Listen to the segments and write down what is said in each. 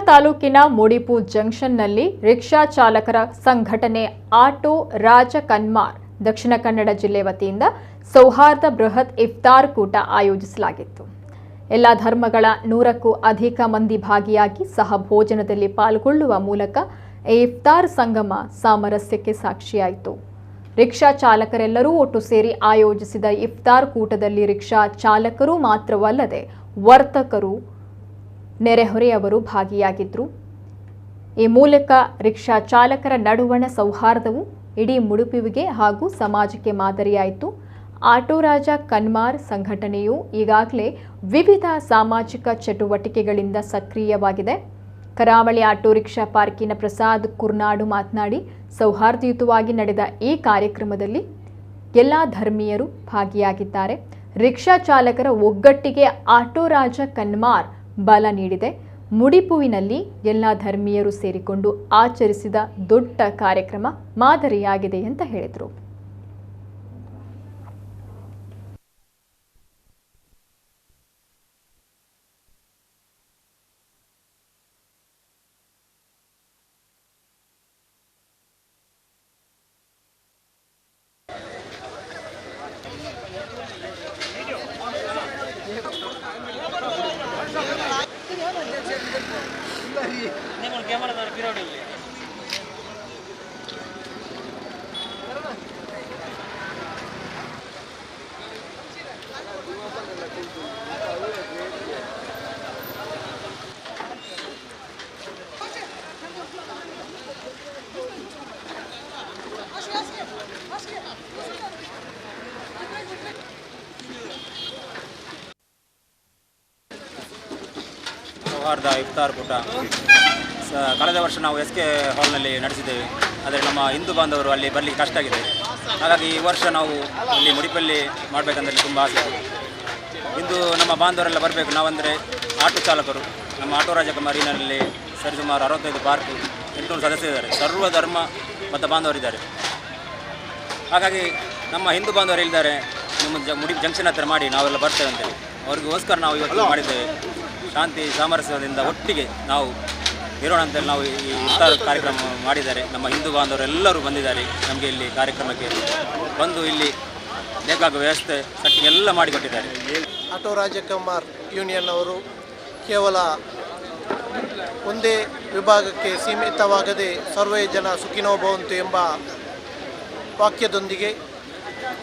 ತಾಲೂಕಿನ ಮುಡಿಪು ಜಂಕ್ಷನ್ನಲ್ಲಿ ರಿಕ್ಷಾ ಚಾಲಕರ ಸಂಘಟನೆ ಆಟೋ ರಾಜ ಕನ್ಮಾರ್ ದಕ್ಷಿಣ ಕನ್ನಡ ಜಿಲ್ಲೆ ವತಿಯಿಂದ ಸೌಹಾರ್ದ ಬೃಹತ್ ಇಫ್ತಾರ್ ಕೂಟ ಆಯೋಜಿಸಲಾಗಿತ್ತು. ಎಲ್ಲ ಧರ್ಮಗಳ ನೂರಕ್ಕೂ ಅಧಿಕ ಮಂದಿ ಭಾಗಿಯಾಗಿ ಸಹ ಭೋಜನದಲ್ಲಿ ಪಾಲ್ಗೊಳ್ಳುವ ಮೂಲಕ ಇಫ್ತಾರ್ ಸಂಗಮ ಸಾಮರಸ್ಯಕ್ಕೆ ಸಾಕ್ಷಿಯಾಯಿತು. ರಿಕ್ಷಾ ಚಾಲಕರೆಲ್ಲರೂ ಒಟ್ಟು ಸೇರಿ ಆಯೋಜಿಸಿದ ಇಫ್ತಾರ್ ಕೂಟದಲ್ಲಿ ರಿಕ್ಷಾ ಚಾಲಕರು ಮಾತ್ರವಲ್ಲದೆ ವರ್ತಕರು ನೆರೆಹೊರೆಯವರು ಭಾಗಿಯಾಗಿದ್ದರು ಈ ಮೂಲಕ ರಿಕ್ಷಾ ಚಾಲಕರ ನಡುವಣ ಸೌಹಾರ್ದವು ಇಡೀ ಮುಡುಪಿವಿಗೆ ಹಾಗೂ ಸಮಾಜಕ್ಕೆ ಮಾದರಿಯಾಯಿತು. ಆಟೋ ರಾಜ ಕನ್ಮಾರ್ ಸಂಘಟನೆಯು ಈಗಾಗಲೇ ವಿವಿಧ ಸಾಮಾಜಿಕ ಚಟುವಟಿಕೆಗಳಿಂದ ಸಕ್ರಿಯವಾಗಿದೆ. ಕರಾವಳಿ ಆಟೋ ರಿಕ್ಷಾ ಪಾರ್ಕಿನ ಪ್ರಸಾದ್ ಕುರ್ನಾಡು ಮಾತನಾಡಿ, ಸೌಹಾರ್ದಯುತವಾಗಿ ನಡೆದ ಈ ಕಾರ್ಯಕ್ರಮದಲ್ಲಿ ಎಲ್ಲ ಧರ್ಮೀಯರು ಭಾಗಿಯಾಗಿದ್ದಾರೆ. ರಿಕ್ಷಾ ಚಾಲಕರ ಒಗ್ಗಟ್ಟಿಗೆ ಆಟೋ ರಾಜ ಕನ್ಮಾರ್ ಬಲ ನೀಡಿದೆ. ಮುಡಿಪುವಿನಲ್ಲಿ ಎಲ್ಲ ಧರ್ಮೀಯರು ಸೇರಿಕೊಂಡು ಆಚರಿಸಿದ ದೊಡ್ಡ ಕಾರ್ಯಕ್ರಮ ಮಾದರಿಯಾಗಿದೆ ಅಂತ ಹೇಳಿದರು. 上来这两百你你 ಸೌಹಾರ್ದ ಇಫ್ತಾರ್ ಕೂಟ. ಕಳೆದ ವರ್ಷ ನಾವು ಎಸ್ ಕೆ ಹಾಲ್ನಲ್ಲಿ ನಡೆಸಿದ್ದೇವೆ. ಆದರೆ ನಮ್ಮ ಹಿಂದೂ ಬಾಂಧವರು ಅಲ್ಲಿ ಬರಲಿಕ್ಕೆ ಕಷ್ಟ ಆಗಿದೆ. ಹಾಗಾಗಿ ಈ ವರ್ಷ ನಾವು ಇಲ್ಲಿ ಮುಡಿಪಲ್ಲಿ ಮಾಡಬೇಕಂದ್ರೆ ತುಂಬ ಆಸೆ. ಇಂದು ನಮ್ಮ ಬಾಂಧವರೆಲ್ಲ ಬರಬೇಕು. ನಾವಂದರೆ ಆಟೋ ಚಾಲಕರು. ನಮ್ಮ ಆಟೋ ರಾಜ ಸರ್ ಸರಿಸುಮಾರು ಅರವತ್ತೈದು ಪಾರ್ಕ್, ಎಂಟುನೂರು ಸದಸ್ಯರಿದ್ದಾರೆ ಸರ್ವ ಧರ್ಮ ಮತ್ತು ಬಾಂಧವರಿದ್ದಾರೆ. ಹಾಗಾಗಿ ನಮ್ಮ ಹಿಂದೂ ಬಾಂಧವರು ಹೇಳಿದ್ದಾರೆ, ನಿಮ್ಮ ಜ, ಮುಡಿ, ಜಂಕ್ಷನ್ ಹತ್ರ ಮಾಡಿ, ನಾವೆಲ್ಲ ಬರ್ತೇವೆ ಅಂತೇಳಿ. ಅವ್ರಿಗೋಸ್ಕರ ನಾವು ಇವತ್ತು ಮಾಡಿದ್ದೇವೆ. ಶಾಂತಿ ಸಾಮರಸ್ಯದಿಂದ ಒಟ್ಟಿಗೆ ನಾವು ಇರೋಣ ಅಂತೇಳಿ ನಾವು ಈ ಇಫ್ತಾರ್ ಕಾರ್ಯಕ್ರಮ ಮಾಡಿದ್ದಾರೆ. ನಮ್ಮ ಹಿಂದೂ ಬಾಂಧವರೆಲ್ಲರೂ ಬಂದಿದ್ದಾರೆ. ನಮಗೆ ಇಲ್ಲಿ ಕಾರ್ಯಕ್ರಮಕ್ಕೆ ಬಂದು ಇಲ್ಲಿ ಬೇಕಾಗುವ ವ್ಯವಸ್ಥೆ ಎಲ್ಲ ಮಾಡಿಕೊಟ್ಟಿದ್ದಾರೆ. ಆಟೋ ರಾಜಕುಮಾರ್ ಯೂನಿಯನ್ ಅವರು ಕೇವಲ ಒಂದೇ ವಿಭಾಗಕ್ಕೆ ಸೀಮಿತವಾಗದೆ ಸರ್ವೇ ಜನ ಸುಖಿನೋ ಭವಂತು ಎಂಬ ವಾಕ್ಯದೊಂದಿಗೆ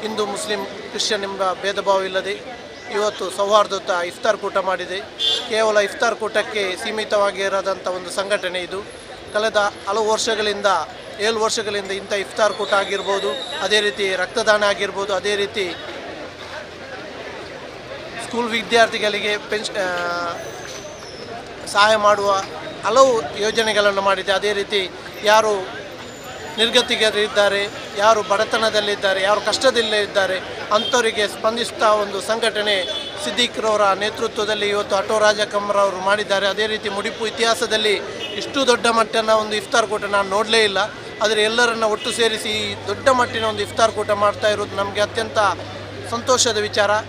ಹಿಂದೂ, ಮುಸ್ಲಿಂ, ಕ್ರಿಶ್ಚಿಯನ್ ಎಂಬ ಭೇದ ಭಾವವಿಲ್ಲದೆ ಇವತ್ತು ಸೌಹಾರ್ದಯುತ ಇಫ್ತಾರ್ ಕೂಟ ಮಾಡಿದೆ. ಕೇವಲ ಇಫ್ತಾರ್ ಕೂಟಕ್ಕೆ ಸೀಮಿತವಾಗಿರದಂಥ ಒಂದು ಸಂಘಟನೆ ಇದು. ಕಳೆದ ಹಲವು ವರ್ಷಗಳಿಂದ, ಏಳು ವರ್ಷಗಳಿಂದ ಇಂಥ ಇಫ್ತಾರ್ ಕೂಟ ಆಗಿರ್ಬೋದು, ಅದೇ ರೀತಿ ರಕ್ತದಾನ ಆಗಿರ್ಬೋದು, ಅದೇ ರೀತಿ ಸ್ಕೂಲ್ ವಿದ್ಯಾರ್ಥಿಗಳಿಗೆ ಪೆನ್ಷ್ ಸಹಾಯ ಮಾಡುವ ಹಲವು ಯೋಜನೆಗಳನ್ನು ಮಾಡಿದೆ. ಅದೇ ರೀತಿ ಯಾರು ನಿರ್ಗತಿಗರಿದ್ದಾರೆ, ಯಾರು ಬಡತನದಲ್ಲಿದ್ದಾರೆ, ಯಾರು ಕಷ್ಟದಲ್ಲೇ ಇದ್ದಾರೆ ಅಂಥವರಿಗೆ ಸ್ಪಂದಿಸ್ತಾ ಒಂದು ಸಂಘಟನೆ ಸಿದ್ದಿಕ್ರವರ ನೇತೃತ್ವದಲ್ಲಿ ಇವತ್ತು ಅಟೋ ರಾಜಕಮ್ಮರವರು ಮಾಡಿದ್ದಾರೆ. ಅದೇ ರೀತಿ ಮುಡಿಪು ಇತಿಹಾಸದಲ್ಲಿ ಇಷ್ಟು ದೊಡ್ಡ ಮಟ್ಟನ ಒಂದು ಇಫ್ತಾರ್ ಕೂಟ ನಾನು ನೋಡಲೇ ಇಲ್ಲ. ಆದರೆ ಎಲ್ಲರನ್ನ ಒಟ್ಟು ಸೇರಿಸಿ ದೊಡ್ಡ ಮಟ್ಟಿನ ಒಂದು ಇಫ್ತಾರ್ ಕೂಟ ಮಾಡ್ತಾ ಇರೋದು ನಮಗೆ ಅತ್ಯಂತ ಸಂತೋಷದ ವಿಚಾರ.